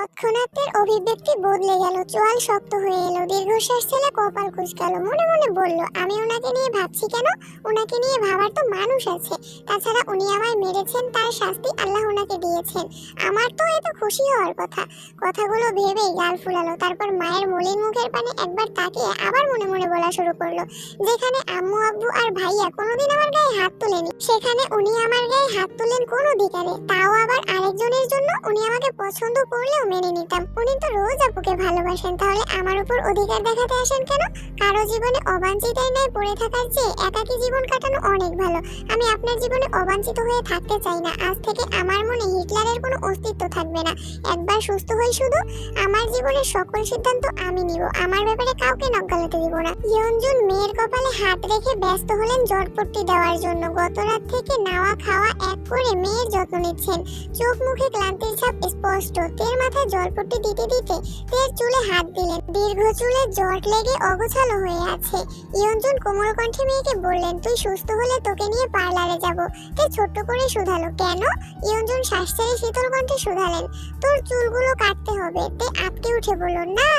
তৎক্ষণাৎ অভিব্যক্তি বদলে গেল, চোয়াল শক্ত হয়ে এলো, দীর্ঘশ্বাস ছেলে কপাল কুচকালো, মনে মনে বলল, আমি ওনাকে নিয়ে ভাবছি কেন? ওনাকে নিয়ে ভাবার তো মানুষ আছে। তাছাড়া উনি আমায় মেরেছেন, তার শাস্তি আল্লাহ ওনাকে দিয়েছেন। আমার তো এত খুশি হওয়ার কথা। কথাগুলো ভেবেই গাল ফুলালো, তারপর মায়ের মলিন মুখের পানে একবার তাকিয়ে আবার মনে মনে বলা শুরু করল, যেখানে আম্মু, আব্বু আর ভাইয়া কোনোদিন আমার গায়ে হাত তোলেনি, সেখানে উনি আমার গায়ে হাত তোলেন কোন অধিকারে? তাও আবার আরেকজনের জন্য উনি আমাকে পছন্দ করলেও মেনে নিতাম। উনি তো রোজ আপুকে ভালোবাসেন, তাহলে আমার উপর অধিকার দেখাতে আসেন কেন? কারও জীবনে অবাঞ্ছিতাই নাই পড়ে থাকার চেয়ে একাকী জীবন কাটানো অনেক ভালো। আমি আপনার জীবনে অবাঞ্ছিত হয়ে থাকতে চাই না। আজ থেকে আমার মনে হিটলারের কোনো অস্তিত্ব থাকবে না। একবার সুস্থ হই শুধু। আমার জীবনের সকল সিদ্ধান্ত আমি নিব। আমার ব্যাপারে কাউকে নখ গালাতে দিব না। ইয়ঞ্জুন মেয়ের কপালে হাত রেখে ব্যস্ত হলেন জটপট্টি দেওয়ার জন্য। গত রাত থেকে নাওয়া খাওয়া এক করে মেয়ের যত্ন নিচ্ছেন। চোখ মুখে ক্লান্তির ছাপ স্পষ্ট। তের মাথায় জলপট্টি দিতে দিতে তের চুলে হাত দিলেন। দীর্ঘ চুলে জট লেগে অগোছালো হয়ে আছে। ইয়ঞ্জুন কোমল কণ্ঠে মেয়েকে বললেন, তুই সুস্থ হলে তোকে নিয়ে পার্লারে যাব। তে ছোট্ট করে শুধালো। কেন? ইয়ঞ্জুন শ্বাস ছেড়ে শীতল কণ্ঠে শুধালেন, তোর চুলগুলো কাটতে হবে। তে আটকে উঠে বলল, না,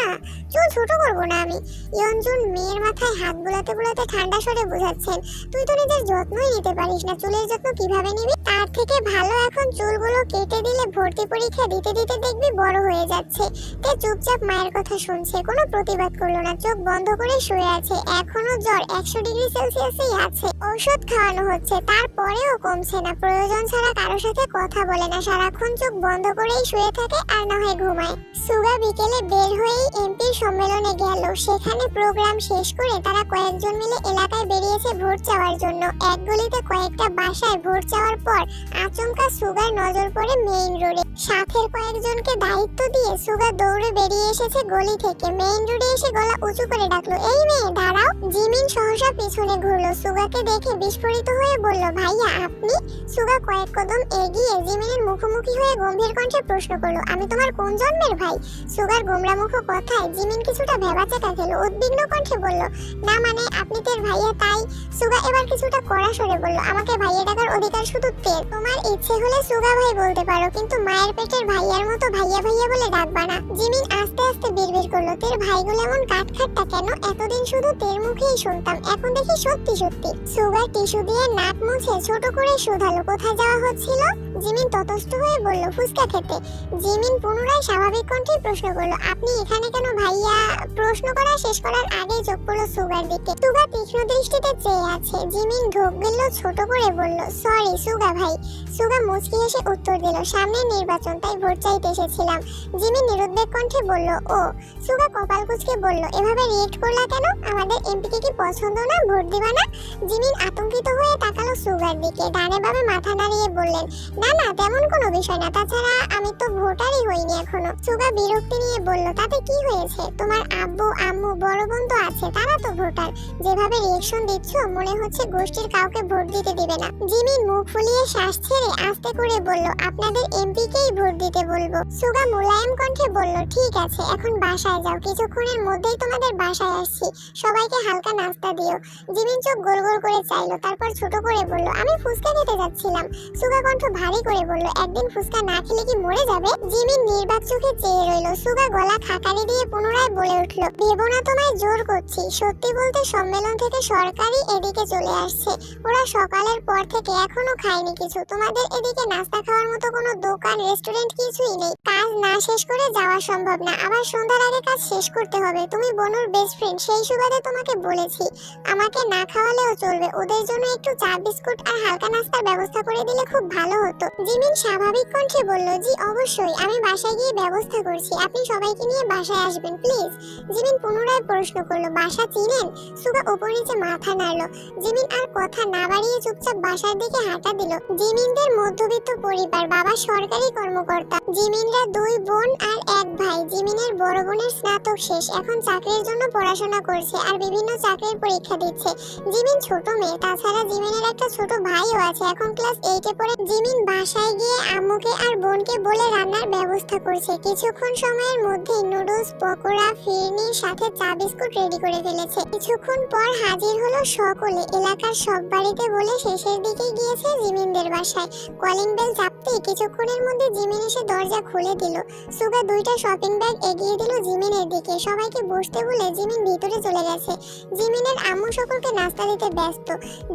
চুল ছোট করব না আমি। ইয়ঞ্জুন মেয়ের মাথায় হাত বুলাতে বুলাতে ঠান্ডা স্বরে বোঝাচ্ছেন, তুই তো নিজের যত্নই নিতে পারিস না, চুলের যত্ন কীভাবে নিবি? তার থেকে ভালো এখন চুলগুলো কেটে দিলে ভর্তি পরীক্ষা দিতে দিতে দেখবি বড় হয়ে যাচ্ছে। তে চুপচাপ মায়ের কথা শুনছে, কোনো প্রতিবাদ করল না, চোখ বন্ধ করে শুয়ে আছে। এখনও জ্বর, একশো ডিগ্রি সেলসিয়াসেই আছে। ঔষধ খাওয়ানো হচ্ছে, তারপরেও কমছে না। প্রয়োজন ছাড়া কারোর সাথে কথা বলে না। সারাক্ষণ চোখ বন্ধ করেই শুয়ে থাকে আর না হয় ঘুমায়। সুগা বিকেলে বের হয়েই এমপির সম্মেলনে গেল। সেখানে প্রোগ্রাম শেষ করে তারা কয়েকজন মিলে এলাকায় বেরিয়েছে ভোট চাওয়ার জন্য। এক গলিতে কয়েকটা বাসায় ভোট চাওয়ার পর আচমকা সুগার নজর পড়ে মেইন রোডে। সাথের কয়েকজনকে দায়িত্ব দিয়ে সুগা দৌড়ে বেরিয়ে এসেছে গলি থেকে। মেইন রোডে এসে গলা উঁচু করে ডাকলো, এই মেয়ে, দাঁড়াও। জিমিন সহসা পিছনে ঘুরলো, সুগাকে দেখে বিস্ফোরিত হয়ে বলল, ভাইয়া, আপনি? সুগা কয়েক কদম এগিয়ে জিমিনের মুখোমুখি হয়ে গম্ভীর কণ্ঠে প্রশ্ন করল, আমি তোমার কোন জন্মের ভাই? সুগার গোমরামুখ কথায় জিমিন কিছুটা ভেবাচাকা খেলো উদ্বিগ্ন কণ্ঠে বলল, না মানে আপনি তের ভাইয়া, তাই? সুগা এবার কিছুটা কড়া সরে বলল, আমাকে ভাইয়া ডাকার অধিকার শুধু তের তোমার ইচ্ছে হলে সুগা ভাই বলতে পারো, কিন্তু মায়ের পেটের ভাইয়ার মতো ভাইয়া ভাইয়া বলে ডাকবা না। জিমিন আস্তে আস্তে বিড়বিড় করল, তের ভাইগুলো এমন কাঠখাট্টা কেন? এতদিন শুধু তের মুখেই শুনতাম, এখন দেখি সত্যি সত্যি। সুগা টিস্যু দিয়ে নাক মুছে ছোট করে শুধালো, কোথায় যাওয়া হচ্ছিল? জিমিন ততস্থ হয়ে বলল, ফুচকা খেতে। জিমিন পুনরায় স্বাভাবিক কণ্ঠে প্রশ্ন করল, আপনি এখানে কেন ভাইয়া? প্রশ্ন করা শেষ করার আগে চোখ পড়ল সুগার দিকে। সুগা তীক্ষ্ণ দৃষ্টিতে চেয়ে আছে। জিমিন ঢোক গেল ছোট করে বলল, সরি সুগা ভাই। সুগা মুচকি হেসে উত্তর দিল, সামনে নির্বাচন, তাই ভোট চাইতে এসেছিলাম। জিমিন নিরুদ্বেগ কণ্ঠে বলল, ও, সুগা কপাল কুচকে বলল, এভাবে রিয়েক্ট করলা কেন? আমাদের এমপিকে কি পছন্দ না? ভোট দিবা না? জিমিন আতঙ্কিত হয়ে তাকালো সুগার দিকে, ডানে বামে মাথা নাড়িয়ে বললেন, না না, তেমন কোনো বিষয় না। তাছাড়া আমি তো ভোটারই হইনি এখনও। সুগা বিরক্তি নিয়ে বলল, তাতে কি হয়েছে? তোমার আব্বু, আম্মু, বড় বোন তো আছে, তারা তো ভোটার। যেভাবে রিয়েকশন দিচ্ছ, মনে হচ্ছে গোষ্ঠীর কাউকে ভোট দিতে দিবে না। জিমিন মুখ ফুলিয়ে শ্বাস ছেড়ে আস্তে করে বলল, আপনাদের এমপিকেই ভোট দিতে বলব। সুগা মোলায়েম কণ্ঠে বলল, ঠিক আছে, এখন বাসায় যাও। কিছুক্ষণের মধ্যেই তোমাদের বাসায় আসছি। সবাইকে হালকা নাস্তা দিও। জিমিন চোখ গোল গোল করে চাইলো, তারপর ছোট করে বলল, আমি ফুচকা খেতে যাচ্ছিলাম। সুগা কণ্ঠ ভারী করে বলল, একদিন ফুচকা না খেলে কি মরে যাবে? জিমিন নির্বাক চোখে চেয়ে রইল, সুগা গলা খাকারি দিয়ে পুনরায় বলে উঠল, ভেবো না তোমায় জোর করছি। সত্যি বলতে সম্মেলন থেকে সরকারি এদিকে চলে আসছে। ওরা সকালের পর থেকে এখনও খায়নি কিছু। তোমাদের এদিকে নাস্তা খাওয়ার মতো কোনো দোকান, রেস্টুরেন্ট কিছুই নেই। কাজ না শেষ করে যাওয়া সম্ভব না। আবার সন্ধ্যার আগে কাজ শেষ করতে হবে। তুমি বনুর বেস্ট ফ্রেন্ড সেই সুবাদে তোমাকে বলেছি। আমাকে না খাওয়ালেও চলবে। ওদের জন্য একটু চা, বিস্কুট আর হালকা নাস্তার ব্যবস্থা করে দিলে খুব ভালো হতো। জিমিন স্বাভাবিক কণ্ঠে বলল, জি, অবশ্যই। আমি বাসায় গিয়ে ব্যবস্থা করছি। আপনি সবাইকে নিয়ে বাসায় আসবেন প্লিজ জিমিন পুনরায় প্রশ্ন করল, বাসা চিনেন? সুগা উপর নিচে মাথা নাড়লো। জিমিন আর কথা না বাড়িয়ে চুপচাপ বাসার দিকে হাঁটা দিল। জিমিনদের মধ্যবিত্ত পরিবার, বাবা সরকারি কর্মকর্তা জিমিনরা দুই বোন আর এক ভাই। জিমিনের বড় বোনের স্নাতক শেষ। এখন চাকরির জন্য পড়াশোনা করছে আর বিভিন্ন চাকরির পরীক্ষা দিচ্ছে। জিমিন ছোট মেয়ে। তাছাড়া জিমিনের একটা ছোট ভাইও আছে। এখন ক্লাস এইটে পড়ে। জিমিন বাসায় গিয়ে আম্মুকে আর বোনকে বলে রান্নার ব্যবস্থা করছে। কিছুক্ষণ সময়ের মধ্যে নুডলস, পকোড়া ফিরনির সাথে চা বিস্কুট রেডি করে ফেলেছে। কিছুক্ষণ পর হাজির হলো সকলে। এলাকার সব বাড়িতে বলে শেষের দিকে গিয়েছে জিমিনদের বাসায়। কলিং বেল চাপ ভাবতেই কিছুক্ষণের মধ্যে জিমিন এসে দরজা খুলে দিল। সুগা দুইটা শপিং ব্যাগ এগিয়ে দিল জিমিনের দিকে। সবাইকে বসতে বলে জিমিন ভিতরে চলে গেছে। জিমিনের আম্মু সকলকে নাস্তা দিতে ব্যস্ত।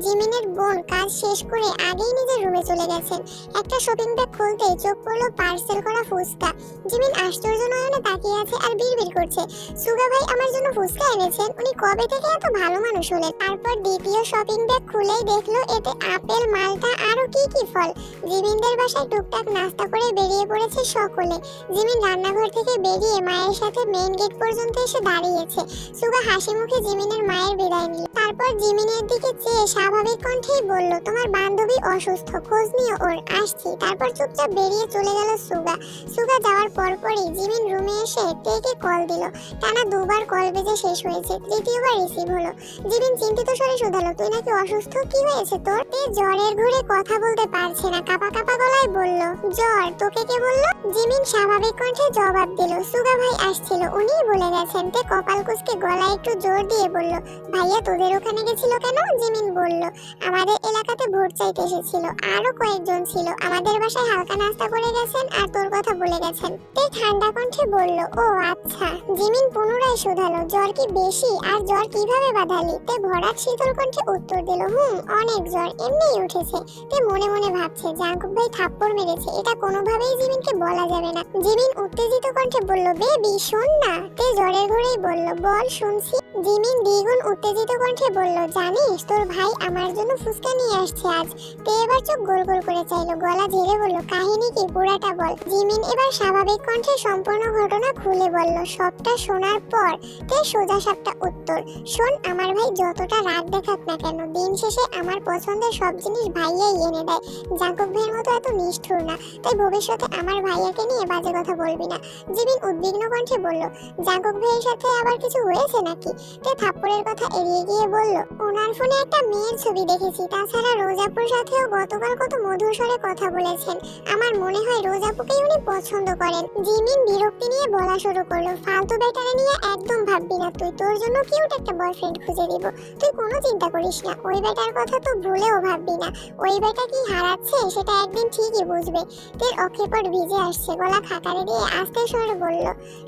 জিমিনের বোন কাজ শেষ করে আগেই নিজের রুমে চলে গেছেন। একটা শপিং ব্যাগ খুলতেই চোখ পড়ল পার্সেল করা ফুচকা। জিমিন আশ্চর্য নয়নে তাকিয়ে আছে আর বিড়বিড় করছে। সুগা ভাই আমার জন্য ফুচকা এনেছেন? উনি কবে থেকে এত ভালো মানুষ হলেন? তারপর দ্বিতীয় শপিং ব্যাগ খুলেই দেখল এতে আপেল, মালটা আরও কি কি ফল? জিমিনদের বাসায় টুকটাক নাস্তা করে বেরিয়ে পড়েছে সকলে। জিমিন রান্নাঘর থেকে বেরিয়ে মায়ের সাথে মেইন গেট পর্যন্ত এসে দাঁড়িয়েছে। সুগা হাসি মুখে জিমিনের মায়ের বিদায় নিল। তারপর জিমিনের দিকে চেয়ে স্বাভাবিক কণ্ঠেই বলল, তোমার বান্ধবী অসুস্থ, খোঁজ নিও ওর, আসছি। তারপর চুপচাপ বেরিয়ে চলে গেল সুগা। সুগা যাওয়ার পরপরই জিমিন রুমে এসে তেকে কল দিল। টানা দুবার কল বেজে শেষ হয়েছে, তৃতীয়বার রিসিভ হলো। জিমিন চিন্তিত স্বরে শুধালো, তুই নাকি অসুস্থ? কি হয়েছে তোর? তে জ্বরের ঘুরে কথা বলতে পারছে না, কাপা কাপা গলায় বলল, জ্বর, তোকে কে বলল? জিমিন স্বাভাবিক কণ্ঠে জবাব দিল, সুগা ভাই আসছিল, উনিই বলে গেছেন। তে কপাল কুচকে গলায় একটু জোর দিয়ে বলল, ভাইয়া তোদের ওখানে গেছিল কেন? জিমিন বলল, আমাদের এলাকাতে ভোট চাইতে এসেছিল। আরও কয়েকজন ছিল। আমাদের বাসায় হালকা নাস্তা করে গেছেন আর তোর কথা বলে গেছেন। তে ঠান্ডা কণ্ঠে বলল, ও আচ্ছা। জিমিন পুনরায় শুধালো, জ্বর কি বেশি? আর জ্বর কীভাবে বাঁধালি? তে ভরাট শীতল কণ্ঠে উত্তর দিল, হুম, অনেক জ্বর, এমনিই উঠেছে। তে মনে মনে ভাবছে জাঙ্কুব ভাই থাপ্পড় মেরেছে, এটা কোনোভাবেই জিমিনকে বলা যাবে না। জিমিন উত্তেজিত কণ্ঠে বলল, বেবি, শোন না। তে জ্বরের ঘরেই বলল, বল, শুনছি। জিমিন দ্বিগুণ উত্তেজিত কণ্ঠে বলল, জানিস, তোর ভাই আমার জন্য ফুসকা নিয়ে আসছে আজ। তে এবার চোখ গোল গোল করে চাইলো, গলা ঝেড়ে বলল, কাহিনী কি? পুরাটা বল। জিমিন এবার স্বাভাবিক কণ্ঠে সম্পূর্ণ ঘটনা খুলে বলল, সবটা শোনার পর? তে সোজা সাপটা উত্তর, শোন, আমার ভাই যতটা রাগ দেখাক না কেন, দিন শেষে আমার পছন্দের সব জিনিস ভাইয়াই এনে দেয়। জাকব ভাইয়ের মতো এত নিষ্ঠুর না, তাই ভবিষ্যতে আমার ভাইয়াকে নিয়ে বাজে কথা বলবি না। জিমিন উদ্বিগ্ন কণ্ঠে বলল জাকব ভাইয়ের সাথে আবার কিছু হয়েছে নাকি? তে থাপ্পড়ের কথা এড়িয়ে গিয়ে বলল, ওনার ফোনে একটা মেয়ের ছবি দেখেছি। তাছাড়া রোজাপুর সাথেও গতকাল কত মধুর স্বরে কথা বলেছেন। আমার মনে হয় রোজাপুকেই উনি পছন্দ করেন। জিমিন বিরক্তি নিয়ে বলা শুরু করল, ফালতু বেটারে নিয়ে একদম ভাববি না তুই। তোর জন্য কিউট একটা বয়ফ্রেন্ড খুঁজে দিব। তুই কোনো চিন্তা করিস না। ওই বেটার কথা তো ভুলেও ভাববি না। ওই বেটা কি হারাচ্ছে, সেটা একদিন ঠিকই বুঝবে। তোর অক্ষেপট ভিজে আসছে, গলা খাকারে দিয়ে আস্তে স্বরে বলল,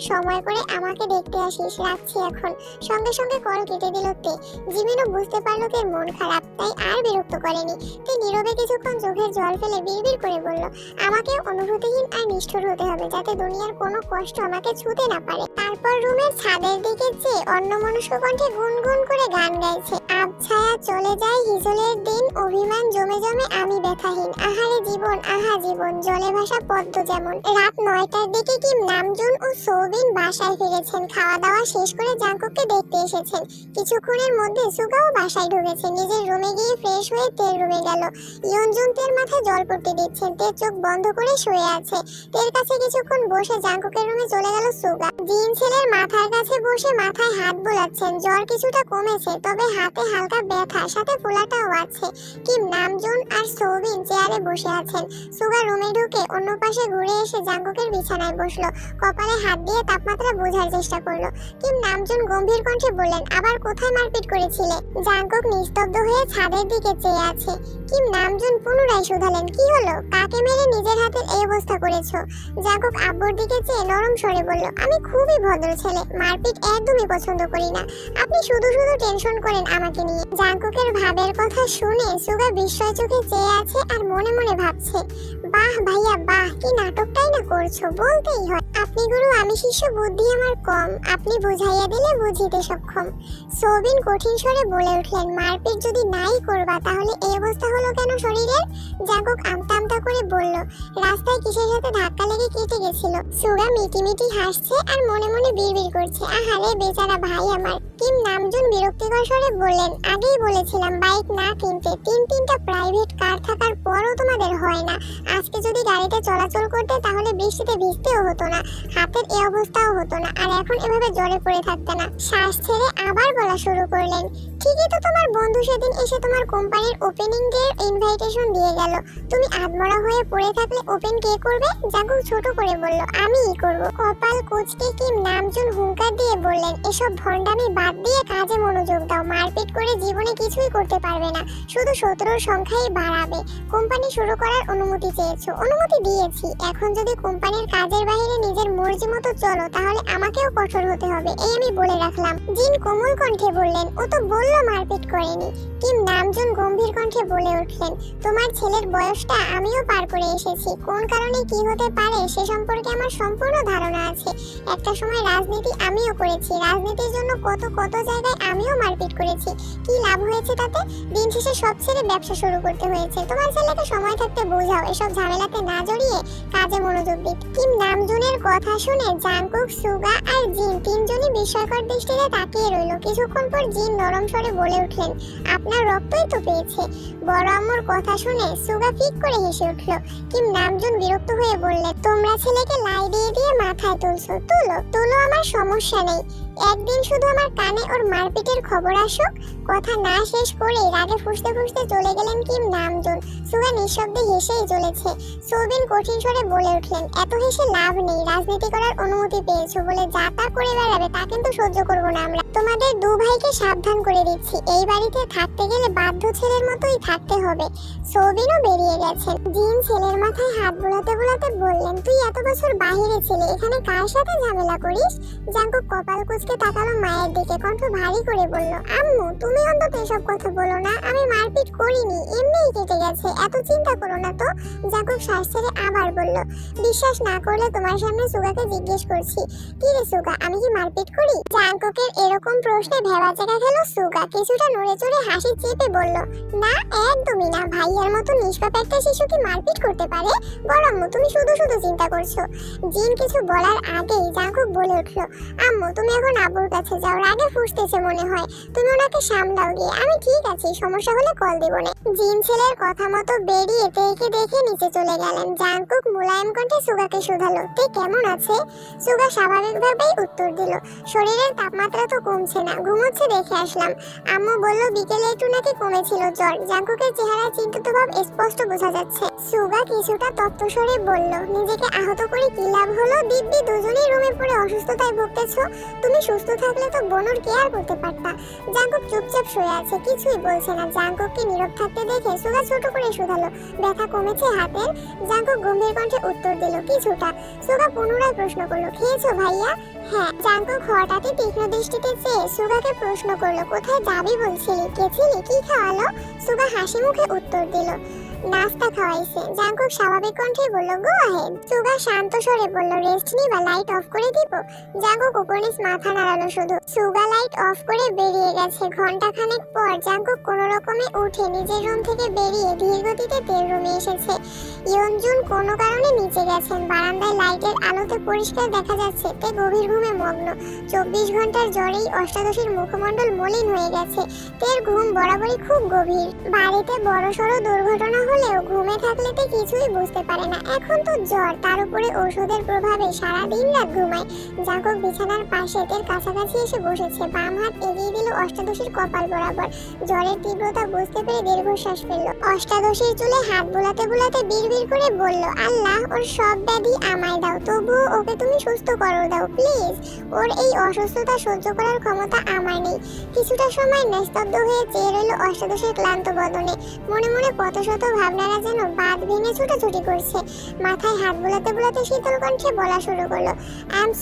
সময় করে আমাকে দেখতে আসিস, রাখছি এখন। সঙ্গে সঙ্গে কল কেটে দিল তে। জিমিনও বুঝতে পারল কে মন খারাপ, তাই আর বিরক্ত করেনি। তে নীরবে কিছুক্ষণ চোখের জল ফেলে বিড়বিড় করে বলল, আমাকে অনুভূতিহীন আর নিষ্ঠুর হতে হবে, যাতে দুনিয়ার কোনো কষ্ট আমাকে ছুঁতে না পারে। তারপর রুমের ছাদের দিকে চেয়ে অন্যমনস্ক কণ্ঠে গুনগুন করে গান গাইছে। আবছায়া চলে যায় হিজলের দিন, অভিমান জমে জমে আমি ব্যথাহীন। আহারে জীবন, আহা জীবন, জলে ভাসা পদ্ম যেমন। রাত নয়টার দিকে কি নামজুন ও সৌবিন বাসায় ফিরেছেন? খাওয়া দাওয়া শেষ করে জাঙ্কুককে দেখতে এসেছেন। কিছুক্ষণের মধ্যে সুগাও বাসায় ঢুকেছে। নিজের রুমে গিয়ে ফ্রেশ হয়ে তের রুমে গেল। ইয়নজুন তের মাথায় জল পড়তে দিচ্ছেন। তের চোখ বন্ধ করে শুয়ে আছে। তের কাছে কিছুক্ষণ বসে জাঙ্কুকের রুমে চলে গেল সুগা। জিন ছেলের মাথার কাছে বসে মাথায় হাত বোলাচ্ছেন। জ্বর কিছুটা কমেছে, তবে হাতে হালকা ব্যথা, সাথে ফোলাটাও আছে। কিম নামজুন আর সৌবিন চেয়ারে বসে আছেন। সুগা রুমে ঢুকে অন্য পাশে ঘুরে এসে জাঙ্কুকের বিছানায় বসল। কপালে হাত দিয়ে তাপমাত্রা বোঝার চেষ্টা করল। কিম নামজুন গম্ভীর কণ্ঠে বললেন, আবার কোথায় মারপিট করেছিলে? জাঙ্কুক নিস্তব্ধ হয়ে ছাদের দিকে চেয়ে আছে। কিম নামজুন পুনরায় শুধালেন, কি হলো? কাকে মেরে নিজের হাতের এই করেছ। করেছ আব্বর দিকে চেয়ে নরম স্বরে বলল, আমি খুবই ভদ্র ছেলে, মারপিট একদমই পছন্দ করি না। আপনি শুধু শুধু টেনশন করেন আমাকে নিয়ে। জাঙ্কুকের ভাবের কথা শুনে সুগা বিস্ময় চোখে চেয়ে আছে আর মনে মনে ভাবছে বাহ ভাইয়া, বাহ, কি নাটকটাই না করছ? বলতেই হয়। আপনি গুরু, আমি শিষ্য, বুদ্ধি আমার কম। আপনি বুঝাইয়া দিলে বুঝিতে সক্ষম। সৌবিন কঠিন স্বরে বলে উঠলেন, মারপিট যদি নাই করবা, তাহলে এই অবস্থা হলো কেন শরীরের? জাগক আমতা আমতা করে বলল, রাস্তায় কিসের সাথে ধাক্কা লেগে কেটে গেছিল? সুগা মিটি মিটি হাসছে আর মনে মনে বিড়বিড় করছে। আহারে বেচারা ভাই আমার। কিম নামজুন বিরক্তিকর স্বরে বললেন, আগেই বলেছিলাম বাইক না কিনতে। তিন তিনটা প্রাইভেট কার থাকার পরও তোমাদের হয় না। আজকে যদি গাড়িতে চলাচল করতে, তাহলে বৃষ্টিতে ভিজতেও হতো না। হাতের এই অবস্থাও হতো না। আর এখন এভাবে জ্বরে পড়ে থাকতে না। শ্বাস ছেড়ে আবার বলা শুরু করলেন। ঠিকই তো তোমার বন্ধু সেদিন এসে তোমার কোম্পানির ওপেনিং ডে ইনভাইটেশন দিয়ে গেল। তুমি আধমরা হয়ে পড়ে থাকলে ওপেন কে করবে? জাগু ছোট করে বলল আমিই করব। কপাল কোচকে কি নামজুন হুঙ্কার দিয়ে বললেন, এসব ভণ্ডামি বাদ দিয়ে কাজে মনোযোগ দাও। মারপিট করে জীবনে কিছুই করতে পারবে না। শুধু সতেরোর সংখ্যাই বাড়াবে। কোম্পানি শুরু করার অনুমতি চেয়ে পেয়েছ অনুমতি দিয়েছি। এখন যদি কোম্পানির কাজের বাইরে নিজের মর্জি মতো চলো, তাহলে আমাকেও কঠোর হতে হবে, এই আমি বলে রাখলাম। জিন কোমল কণ্ঠে বললেন, ও তো বলল মারপিট করেনি। কিম নামজুন গম্ভীর কণ্ঠে বলে উঠলেন, তোমার ছেলের বয়সটা আমিও পার করে এসেছি। কোন কারণে কি হতে পারে সে সম্পর্কে আমার সম্পূর্ণ ধারণা আছে। একটা সময় রাজনীতি আমিও করেছি, রাজনীতির জন্য কত কত জায়গায় আমিও মারপিট করেছি। কি লাভ হয়েছে তাতে? দিন শেষে সব ছেড়ে ব্যবসা শুরু করতে হয়েছে। তোমার ছেলেকে সময় থাকতে বোঝাও, এসব ঝামেলাতে না জড়িয়ে কাজে মনোযোগ দিক। কিম নামজুনের কথা শুনে জাংকুক, সুগা আর জিন তিনজনই বিস্ময়কর দৃষ্টিতে তাকিয়ে রইল। কিছুক্ষণ পর জিন নরম স্বরে বলে উঠলেন আপনার রক্তই তো পেয়েছে। বড় আম্মুর কথা শুনে সুগা ফিক করে হেসে উঠল। কিম নামজুন বিরক্ত হয়ে বললেন, তোমরা ছেলেকে লাই দিয়ে দিয়ে মাথায় তুলছো। তুলো তুলো, আমার সমস্যা নেই। একদিন শুধু আমার কানে ওর মারপিটের খবর আসুক, কথা না শেষ করে রাগে ফুসতে ফুসতে চলে গেলেন কিম নামজুন। সুগা নিঃশব্দে হেসেই চলেছে সৌবিন কঠিন স্বরে বলে উঠলেন, এত হেসে লাভ নেই, রাজনীতি করার অনুমতি পেয়েছ বলে যা তা করে বেড়াবে, তা কিন্তু সহ্য করব না আমরা। তোমাদের দু ভাইকে সাবধান করে দিচ্ছি। এই বাড়িতে থাকতে গেলে বাধ্য ছেলের মতোই থাকতে হবে। সৌবিনও বেরিয়ে গেছেন। জিন ছেলের মাথায় হাত বোলাতে বোলাতে বললেন, তুই এত বছর বাইরে ছিলে, এখানে কার সাথে ঝামেলা করিস? জাঙ্কু কপাল কুচকে তাকালো মায়ের দিকে, কণ্ঠ ভারী করে বলল, আম্মু, তুমি অন্তত এসব কথা বলো না, আমি মারপিট করিনি, এমনিই কেটে গেছে, এত চিন্তা করো না তো। জাঙ্কুক শ্বাস ছেড়ে আবার বলল, বিশ্বাস না করলে তোমার সামনে সুগাকে জিজ্ঞেস করছি। কি রে সুগা, আমি কি মারপিট করি? জাঙ্কুকের এরকম প্রশ্নে ভেবা জায়গা গেল সুগা। কিছুটা নড়ে চড়ে হাসি চেপে বলল, না, একদমই না। ভাইয়ার মতো নিষ্পাপ একটা শিশু কি মারপিট করতে পারে? বড় আম্মু, তুমি শুধু শুধু চিন্তা করছ। জিন কিছু বলার আগেই জাঙ্কুক বলে উঠল, আম্মু, তুমি এখন আব্বুর কাছে যাও। রাগে ফুসতেছে মনে হয়। তুমি ওনাকে সামলাও গিয়ে। আমি ঠিক আছি, সমস্যা হলে কল দিব না। জিন ছেলের কথা মতো বেরিয়ে তেকে দেখে নিচে চলে গেলেন। জাঙ্কুক মুলায়ম কণ্ঠে সুগাকে শুধালো, তে কেমন আছে? সুগা স্বাভাবিকভাবেই উত্তর দিল, শরীরের তাপমাত্রা তো কমছে না, ঘুমোচ্ছে দেখে আসলাম। আম্মু বলল, বিকেলে একটু নাকি কমেছিল জ্বর। জাঙ্কুকের চেহারা চিন্তিত ভাব স্পষ্ট বোঝা যাচ্ছে। সুগা কিছুটা তত্ত্বস্বরে বলল, নিজেকে আহত করে কি লাভ হলো? দিব্যি দুজনেই রুমে পড়ে অসুস্থতায় ভুগতেছো। তুমি সুস্থ থাকলে তো বনুর কেয়ার করতে পারতা। জাঙ্কুক চুপচাপ শুয়ে আছে, কিছুই বলছে না। জাঙ্কুককে নীরব থাকতে দেখে সুগা ছোট করে শুধালো। ব্যথা কমেছে হাতের। জাঙ্কুক গম্ভীর কণ্ঠে উত্তর দিল, কিছুটা। সুগা পুনরায় প্রশ্ন করল, খেয়েছো ভাইয়া? হ্যাঁ। জাঙ্কুক হঠাৎই তীক্ষ্ণ দৃষ্টিতে চেয়ে সুগাকে প্রশ্ন করল, কোথায় যাবি বলছিলি? গেছিলি কি খাওয়ালো? সুগা হাসি মুখে উত্তর দিল নাস্তা খাওয়াইছে। জাঙ্কুক স্বাভাবিক কণ্ঠে বলল, গো আহেড সুগা শান্ত স্বরে বলল, রেস্ট নিবা, লাইট অফ করে দিব? জাঙ্কুক উপনিস মাথা নাড়ালো শুধু। সুগা লাইট অফ করে বেরিয়ে গেছে। ঘণ্টা খানেক পর জাঙ্কুক কোনো রকমে উঠে নিজের রুম থেকে বেরিয়ে ধীর গতিতে তেল রুমে এসেছে। ইয়নজুন কোনো কারণে নিচে গেছেন। বারান্দায় লাইটের আলোতে পরিষ্কার দেখা যাচ্ছে তে গভীর ঘুমে মগ্ন। চব্বিশ ঘণ্টার জ্বরেই অষ্টাদশীর মুখমণ্ডল মলিন হয়ে গেছে। তের ঘুম বরাবরই খুব গভীর। বাড়িতে বড়সড় দুর্ঘটনা হলেও ঘুমে থাকলে তে কিছুই বুঝতে পারে না। এখন তো জ্বর, তার উপরে ঔষধের প্রভাবে সারা দিন রাত ঘুমায়। জাগক বিছানার পাশে তের কাছাকাছি এসে বসেছে। বাম হাত এগিয়ে দিল অষ্টাদশীর কপাল বরাবর। জ্বরের তীব্রতা বুঝতে পেরে দীর্ঘশ্বাস ফেলল। অষ্টাদশীর চুলে হাত বুলাতে বুলাতে বিড়বিড় করে বলল, আল্লাহ, ওর সব ব্যাধি আমায় দাও। তবুও ওকে তুমি সুস্থ করো দাও, প্লিজ। ওর এই অসুস্থতা সহ্য করার ক্ষমতা আমার নেই। কিছুটা সময় নিস্তব্ধ হয়ে চেয়ে রইল অষ্টাদশীর ক্লান্ত বদনে। মনে মনে কত শত ভাবনারা যেন বাদ ছুটোছুটি করছে। মাথায় হাত বোলাতে বোলাতে শীতল কণ্ঠে বলা শুরু করল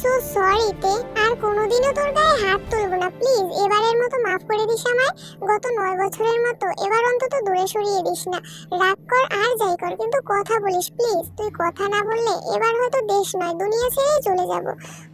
সো সরি তে। আর কোনোদিনও তোর গায়ে হাত তুলবো না। প্লিজ, এবারের মতো মাফ করে দিস আমায়। গত নয় বছরের মতো এবার অন্তত দূরে সরিয়ে দিস না। রাগ কর, আর যাই কর, কিন্তু কথা বলিস, প্লিজ। তুই কথা না বললে এবার হয়তো দেশ নয়, দুনিয়া ছেড়েই চলে যাব।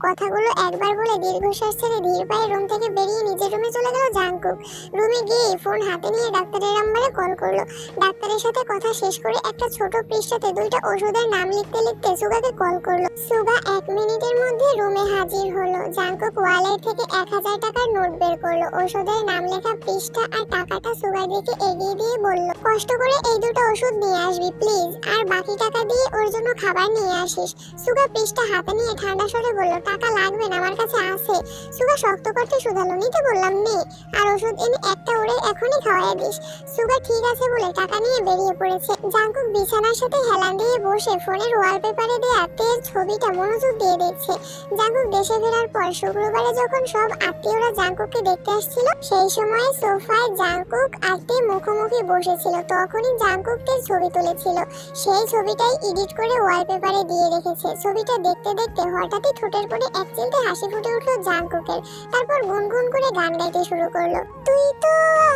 কথাগুলো একবার বলে দীর্ঘশ্বাস ছেড়ে ধীর পায়ে রুম থেকে বেরিয়ে নিজের রুমে চলে গেল জাঙ্কুক রুমে গিয়ে ফোন হাতে নিয়ে ডাক্তারের নাম্বারে কল করল। ডাক্তারের সাথে কথা শেষ করে একটা ছোট পৃষ্ঠাতে দুইটা ওষুধের নাম লিখতে লিখতে সুগাকে কল করল। সুগা এক মিনিটের মধ্যে রুমে হাজির হলো। জাঙ্কুক ওয়ালেট থেকে এক হাজার টাকার নোট বের করল। ওষুধের নাম লেখা পৃষ্ঠা আর টাকাটা সুগার দিকে এগিয়ে দিয়ে বলল, কষ্ট করে এই দুটো ওষুধ নিয়ে আসবি, প্লিজ। আর বাকি টাকা দিয়ে ওর জন্য খাবার নিয়ে আসিস। সুগা পৃষ্ঠা হাতে নিয়ে ঠান্ডা সরে বলল, টাকা লাগবে না, আমার কাছে আছে। সুগা শক্ত করতে শুধালো, নিতে বললাম নে। আর ওষুধ এনে একটা ওরে এখনই খাওয়াই দিস। সুগা, ঠিক আছে বলে টাকা নিয়ে বেরিয়ে পড়েছে জাঙ্কুক বিছানার সাথে হেলান দিয়ে বসে ফোনের ওয়ালপেপারে দেয়া তের ছবিটা মনোযোগ দিয়ে দেখছে। জাঙ্কুক দেশে ফেরার পর শুক্রবারে যখন সব আত্মীয়রা জাঙ্কুককে দেখতে আসছিল, সেই সময় সোফায় জাঙ্কুক তে মুখোমুখি বসেছিল। তখনই জাঙ্কুকদের ছবি তুলেছিল। সেই ছবিটাই এডিট করে ওয়ালপেপারে দিয়ে রেখেছে। ছবিটা দেখতে দেখতে হঠাৎই ঠোঁটের পরে এক চিলতে হাসি ফুটে উঠল জাঙ্কুকের। তারপর গুনগুন করে গান গাইতে শুরু করল। তুই তো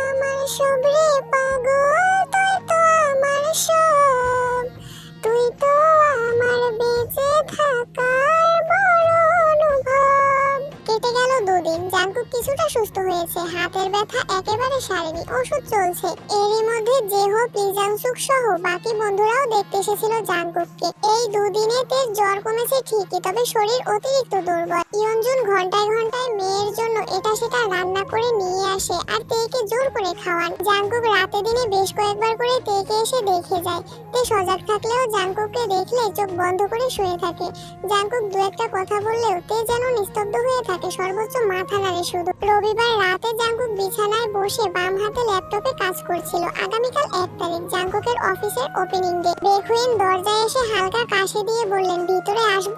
আমার সব রে পাগল, তুই তো আমার সব তুই তো আমার বেঁচে থাকার কিছুটা সুস্থ হয়েছে। হাতের ব্যথা একেবারে সারেনি ওষুধ চলছে। এরই মধ্যে জেহো প্লিজাংসুক সহ বাকি বন্ধুরাও দেখতে এসেছিল জাঙ্কুককে। এই দুদিনে তের জ্বর কমেছে ঠিকই, তবে শরীর অতিরিক্ত দুর্বল। ইয়নজুন ঘন্টায় ঘন্টায় মেয়ের জন্য এটা সেটা রান্না করে নিয়ে আসে আর তেকে জোর করে খাওয়ান। জাঙ্কুক রাতে দিনে বেশ কয়েকবার করে তেকে এসে দেখে যায়। তে সজাগ থাকলেও জাঙ্কুককে দেখলে চোখ বন্ধ করে শুয়ে থাকে। জাঙ্কুক দু একটা কথা বললেও তে যেন নিস্তব্ধ হয়ে থাকে, সর্বোচ্চ মাথা নাড়ে শুধু। রবিবার রাতে জাঙ্কুক বিছানায় বসে বাম হাতে ল্যাপটপে কাজ করছিল। আগামীকাল এক তারিখ জাঙ্কুকের অফিসের ওপেনিং ডে বেকুইন দরজায় এসে হালকা কাশি দিয়ে বললেন, ভিতরে আসব?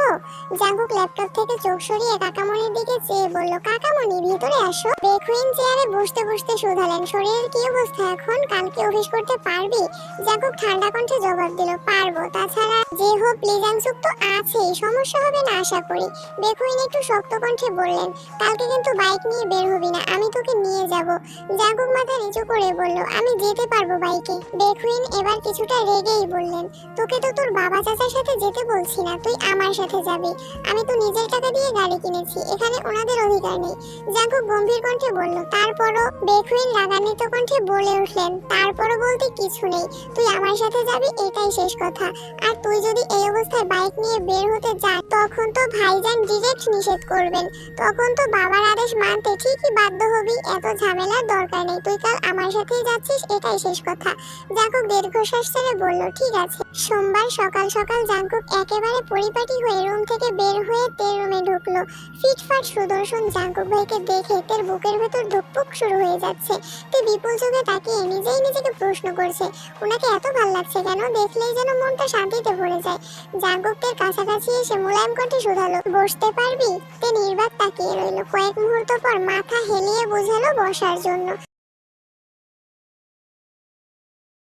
জাঙ্কুক ল্যাপটপ থেকে চোখ সরিয়ে কাকামণির দিকে চেয়ে বলল, কাকামণি, ভিতরে আসো। বেকুইন চেয়ারে বসতে বসতে শুধালেন, শরীরের কি অবস্থা এখন? কালকে অফিস করতে পারবি? জাঙ্কুক ঠান্ডা কণ্ঠে জবাব দিল, পারব। তাছাড়া যে হোক প্লিজাংসুক তো আছেই, সমস্যা হবে না আশা করি। বেকুইন একটু শক্ত কণ্ঠে বললেন, কালকে কিন্তু বাইক নিয়ে বের হবি না। আমি তোকে নিয়ে যাব। জাঙ্কুক মাথা নিচু করে বলল, আমি যেতে পারব বাইকে। বেকুইন এবার কিছুটা রেগেই বললেন, তোকে তো তোর বাবা চাচার সাথে যেতে বলছি না, তুই আমার সাথে যাবি। আমি তো নিজের টাকা দিয়ে গাড়ি কিনেছি, এখানে ওনাদের অধিকার নেই। জাঙ্কুক গম্ভীর কণ্ঠে বলল, তারপরও? বেকুইন রাগান্বিত কণ্ঠে বলে উঠলেন, তারপরও বলতে কিছু নেই, তুই আমার সাথে যাবি, এটাই শেষ কথা। আর তুই যদি এই অবস্থায় বাইক নিয়ে বের হতে যাস তখন তো ভাইজান ডিরেক্ট নিষেধ করবেন। তখন তো বাবার আদেশ মানতে ঠিকই বাধ্য হবি। এত ঝামেলার দরকার নেই, তুই কাল আমার সাথেই যাচ্ছিস, এটাই শেষ কথা। জাঙ্কুক দীর্ঘশ্বাস ছেড়ে বলল, ঠিক আছে। সোমবার সকাল সকাল জাঙ্কুক একেবারে পরিপাটি হয়ে রুম থেকে বের হয়ে তের রুমে ঢুকলো। ফিটফাট সুদর্শন জাঙ্কুক ভাইকে দেখে তের বুকের ভেতর ধুকপুক শুরু হয়ে যাচ্ছে। তে বিপুল চোখে তাকিয়ে নিজেই নিজেকে প্রশ্ন করছে, ওনাকে এত ভালো লাগছে কেন? দেখলেই যেন মনটা শান্তিতে ভরে যায়। জাঙ্কুকের কাছাকাছি এসে মোলায়েম কণ্ঠে শুধালো, বসতে পারবি? তে নির্বাক তাকিয়ে রইল। কয়েক মুহূর্ত পর মাথা হেলিয়ে বোঝালো বসার জন্য।